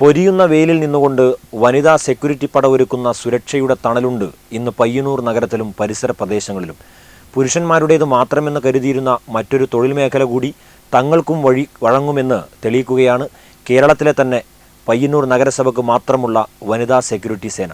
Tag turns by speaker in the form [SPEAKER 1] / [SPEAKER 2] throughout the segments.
[SPEAKER 1] പൊരിയുന്ന വെയിലിൽ നിന്നുകൊണ്ട് വനിതാ സെക്യൂരിറ്റി പട ഒരുക്കുന്ന സുരക്ഷയുടെ തണലുണ്ട് ഇന്ന് പയ്യന്നൂർ നഗരത്തിലും പരിസര പ്രദേശങ്ങളിലും. പുരുഷന്മാരുടേത് മാത്രമെന്ന് കരുതിയിരുന്ന മറ്റൊരു തൊഴിൽ മേഖല കൂടി തങ്ങൾക്കും വഴി വഴങ്ങുമെന്ന് തെളിയിക്കുകയാണ് കേരളത്തിലെ തന്നെ പയ്യന്നൂർ നഗരസഭയ്ക്ക് മാത്രമുള്ള വനിതാ സെക്യൂരിറ്റി സേന.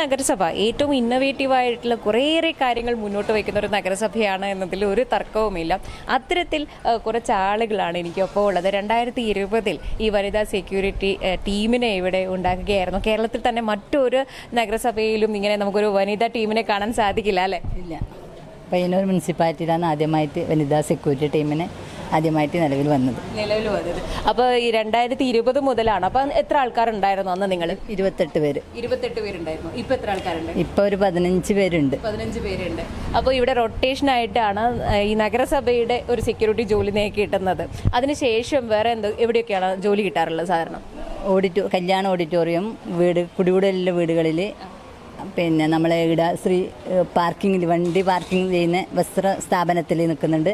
[SPEAKER 2] നഗരസഭ ഏറ്റവും ഇന്നവേറ്റീവ് ആയിട്ടുള്ള കുറേയേറെ കാര്യങ്ങൾ മുന്നോട്ട് വയ്ക്കുന്ന ഒരു നഗരസഭയാണ് എന്നതിൽ ഒരു തർക്കവുമില്ല. അത്തരത്തിൽ കുറച്ച് ആളുകളാണ് എനിക്കൊപ്പം ഉള്ളത്. രണ്ടായിരത്തി ഇരുപതിൽ ഈ വനിതാ സെക്യൂരിറ്റി ടീമിനെ ഇവിടെ ഉണ്ടാക്കുകയായിരുന്നു. കേരളത്തിൽ തന്നെ മറ്റൊരു നഗരസഭയിലും ഇങ്ങനെ നമുക്കൊരു വനിതാ ടീമിനെ കാണാൻ സാധിക്കില്ല അല്ലേ?
[SPEAKER 3] ഇല്ല. പയ്യന്നൂർ മുനിസിപ്പാലിറ്റിയിലാണ് ആദ്യമായിട്ട് വനിതാ സെക്യൂരിറ്റി ടീമിന് ആദ്യമായിട്ട് നിലവിൽ വന്നത്.
[SPEAKER 2] നിലവിൽ വന്നത്. അപ്പോൾ ഈ രണ്ടായിരത്തി ഇരുപത് മുതലാണ്. അപ്പോൾ എത്ര ആൾക്കാരുണ്ടായിരുന്നു അന്ന് നിങ്ങൾ
[SPEAKER 3] ഇരുപത്തെട്ട് പേര്.
[SPEAKER 2] ഇരുപത്തെട്ട് പേരുണ്ടായിരുന്നു. ഇപ്പം എത്ര ആൾക്കാരുണ്ട്?
[SPEAKER 3] ഇപ്പോൾ ഒരു പതിനഞ്ച് പേരുണ്ട്.
[SPEAKER 2] പതിനഞ്ച് പേരുണ്ട്. അപ്പോൾ ഇവിടെ റൊട്ടേഷൻ ആയിട്ടാണ് ഈ നഗരസഭയുടെ ഒരു സെക്യൂരിറ്റി ജോലി കിട്ടുന്നത്. അതിനുശേഷം വേറെ എന്തോ എവിടെയൊക്കെയാണ് ജോലി കിട്ടാറുള്ളത് സാധാരണ?
[SPEAKER 3] ഓഡിറ്റോ കല്യാണ ഓഡിറ്റോറിയം വീട് കുടികൂടലിലെ വീടുകളിൽ പിന്നെ നമ്മളെ ഇവിടെ ശ്രീ പാർക്കിങ്ങിൽ വണ്ടി പാർക്കിംഗ് ചെയ്യുന്ന വസ്ത്ര സ്ഥാപനത്തിൽ നിൽക്കുന്നുണ്ട്.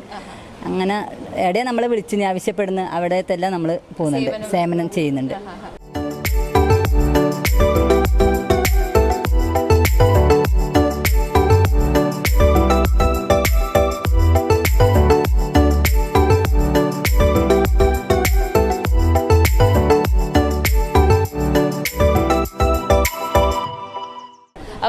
[SPEAKER 3] അങ്ങനെ എവിടെയാണ് നമ്മളെ വിളിച്ച് ആവശ്യപ്പെടുന്ന അവിടത്തെല്ലാം നമ്മൾ പോകുന്നുണ്ട് സേവനം. ചെയ്യുന്നുണ്ട്.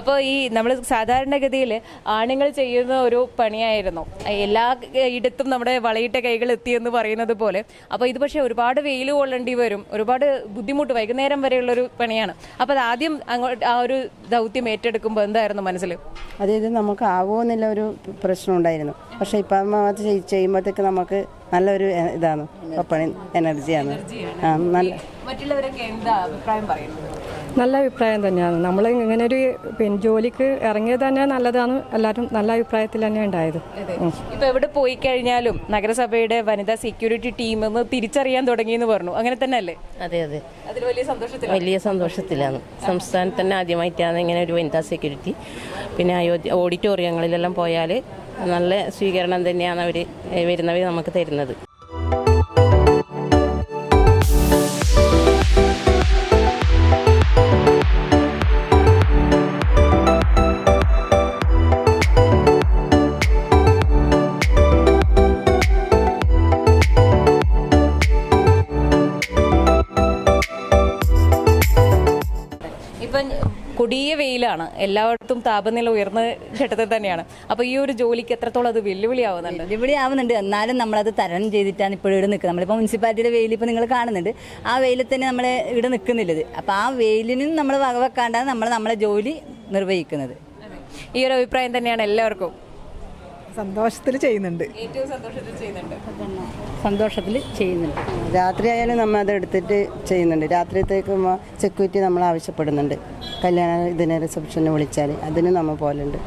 [SPEAKER 2] അപ്പോൾ ഈ നമ്മൾ സാധാരണഗതിയിൽ ആണുങ്ങൾ ചെയ്യുന്ന ഒരു പണിയായിരുന്നു. എല്ലാ ഇടത്തും നമ്മുടെ വളയിട്ട കൈകൾ എത്തിയെന്ന് പറയുന്നത് പോലെ. അപ്പോൾ ഇത് പക്ഷേ ഒരുപാട് വെയിൽ കൊള്ളേണ്ടി വരും. ഒരുപാട് ബുദ്ധിമുട്ട് വൈകുന്നേരം വരെയുള്ളൊരു പണിയാണ്. അപ്പോൾ അത് ആദ്യം അങ്ങോട്ട് ആ ഒരു ദൗത്യം ഏറ്റെടുക്കുമ്പോൾ എന്തായിരുന്നു മനസ്സിൽ
[SPEAKER 4] അതായത് നമുക്ക് ആവുമോ എന്നുള്ള ഒരു പ്രശ്നം ഉണ്ടായിരുന്നു. പക്ഷേ ഇപ്പം അത് ചെയ്- ചെയ്യുമ്പോഴത്തേക്ക് നമുക്ക് നല്ലൊരു ഇതാണ്. പണി എനർജിയാണ്. ആ നല്ല
[SPEAKER 2] മറ്റുള്ളവരൊക്കെ എന്താ അഭിപ്രായം പറയുന്നത്?
[SPEAKER 5] നല്ല അഭിപ്രായം തന്നെയാണ്. നമ്മൾ ഇങ്ങനെ ഒരു പിന്നെ ജോലിക്ക് ഇറങ്ങിയത് തന്നെ നല്ലതാണ്. എല്ലാവരും നല്ല അഭിപ്രായത്തിൽ തന്നെ ഉണ്ടായത്.
[SPEAKER 2] ഇപ്പൊ എവിടെ പോയി കഴിഞ്ഞാലും നഗരസഭയുടെ വനിതാ സെക്യൂരിറ്റി ടീം എന്ന് തിരിച്ചറിയാൻ തുടങ്ങി എന്ന് പറഞ്ഞു. അങ്ങനെ തന്നെ അല്ലേ
[SPEAKER 6] അതെ അതെ.
[SPEAKER 2] അതിൽ വലിയ സന്തോഷത്തിൽ
[SPEAKER 6] വലിയ സന്തോഷത്തിലാണ്. സംസ്ഥാനത്ത് തന്നെ ആദ്യമായിട്ടാണ് ഇങ്ങനെ ഒരു വനിതാ സെക്യൂരിറ്റി പിന്നെ അയോധ്യ ഓഡിറ്റോറിയങ്ങളിലെല്ലാം പോയാൽ നല്ല സ്വീകരണം തന്നെയാണ് അവർ വരുന്നവർ നമുക്ക് തരുന്നത്.
[SPEAKER 2] കൊടിയ വെയിലാണ്. എല്ലായിടത്തും താപനില ഉയർന്ന ഘട്ടത്തിൽ തന്നെയാണ്. അപ്പൊ ഈ ഒരു ജോലിക്ക് എത്രത്തോളം അത് വെല്ലുവിളിയാവുന്നുണ്ട്?
[SPEAKER 3] വെല്ലുവിളി ആവുന്നുണ്ട് എന്നാലും നമ്മളത് തരണം ചെയ്തിട്ടാണ് ഇപ്പോൾ ഇവിടെ നിൽക്കുന്നത്. നമ്മളിപ്പോൾ മുനിസിപ്പാലിറ്റിയുടെ വെയിൽ ഇപ്പോൾ നിങ്ങൾ കാണുന്നുണ്ട്. ആ വെയിലിൽ തന്നെ നമ്മൾ ഇവിടെ നിൽക്കുന്നില്ലത്. അപ്പോൾ ആ വെയിലിനും നമ്മൾ വകവെക്കാണ്ടാണ് നമ്മൾ നമ്മളെ ജോലി നിർവഹിക്കുന്നത്.
[SPEAKER 2] ഈ ഒരു അഭിപ്രായം തന്നെയാണ് എല്ലാവർക്കും.
[SPEAKER 7] സന്തോഷത്തിൽ ചെയ്യുന്നുണ്ട്.
[SPEAKER 2] ഏറ്റവും സന്തോഷത്തിൽ ചെയ്യുന്നുണ്ട്.
[SPEAKER 3] സന്തോഷത്തിൽ ചെയ്യുന്നുണ്ട്.
[SPEAKER 4] രാത്രി ആയാലും നമ്മൾ അത് എടുത്തിട്ട് ചെയ്യുന്നുണ്ട്. രാത്രിത്തേക്ക് സെക്യൂരിറ്റി നമ്മൾ ആവശ്യപ്പെടുന്നുണ്ട്. കല്യാണ ഇതിനെ റിസപ്ഷന് വിളിച്ചാൽ അതിന് നമ്മൾ പോലുണ്ട്.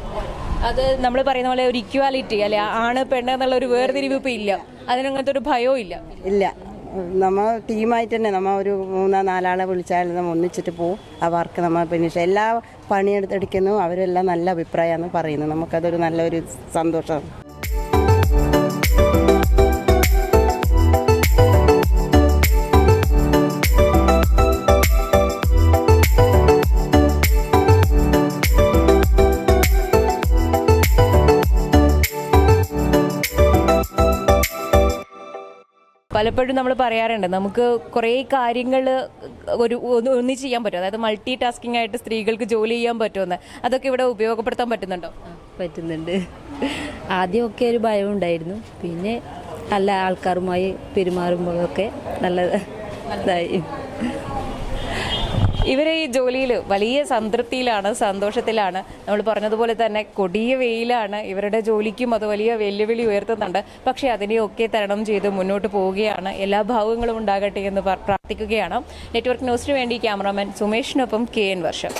[SPEAKER 2] അത് നമ്മൾ പറയുന്ന പോലെ ഒരു ഇക്വാലിറ്റി അല്ലെ? ആണ് പെണ്ണ് എന്നുള്ള ഒരു വേർതിരിവ് ഇപ്പൊ ഇല്ല. അതിനങ്ങനത്തെ ഒരു ഭയവും ഇല്ല.
[SPEAKER 4] ഇല്ല. നമ്മൾ ടീമായിട്ട് തന്നെ നമ്മൾ ഒരു മൂന്നോ നാലാളെ വിളിച്ചാൽ നമ്മൾ ഒന്നിച്ചിട്ട് പോകും ആ വർക്ക് നമ്മൾ ഫിനിഷ് എല്ലാ പണിയെടുത്തെടുക്കുന്നു. അവരെല്ലാം നല്ല അഭിപ്രായമാണ് പറയുന്നത് നമുക്കതൊരു നല്ലൊരു സന്തോഷമാണ്.
[SPEAKER 2] പലപ്പോഴും നമ്മൾ പറയാറുണ്ട് നമുക്ക് കുറേ കാര്യങ്ങൾ ഒരു ഒന്ന് ചെയ്യാൻ പറ്റും. അതായത് മൾട്ടി ടാസ്കിംഗ് ആയിട്ട് സ്ത്രീകൾക്ക് ജോലി ചെയ്യാൻ പറ്റുമെന്ന്. അതൊക്കെ ഇവിടെ ഉപയോഗപ്പെടുത്താൻ പറ്റുന്നുണ്ടോ?
[SPEAKER 8] പറ്റുന്നുണ്ട്. ആദ്യമൊക്കെ ഒരു ഭയം ഉണ്ടായിരുന്നു. പിന്നെ നല്ല ആൾക്കാരുമായി പെരുമാറുമ്പോഴൊക്കെ നല്ല ഇതായി.
[SPEAKER 2] ഇവർ ഈ ജോലിയിൽ വലിയ സംതൃപ്തിയിലാണ് സന്തോഷത്തിലാണ്. നമ്മൾ പറഞ്ഞതുപോലെ തന്നെ കൊടിയ വെയിലാണ് ഇവരുടെ ജോലിക്കും അത് വലിയ വെല്ലുവിളി ഉയർത്തുന്നുണ്ട്. പക്ഷേ അതിനെയൊക്കെ തരണം ചെയ്ത് മുന്നോട്ട് പോവുകയാണ്. എല്ലാ ഭാവങ്ങളും ഉണ്ടാകട്ടെ എന്ന് പ്രാർത്ഥിക്കുകയാണ്. നെറ്റ്വർക്ക് ന്യൂസിന് വേണ്ടി ക്യാമറാമാൻ സുമേഷിനൊപ്പം കെ എൻ വർഷം.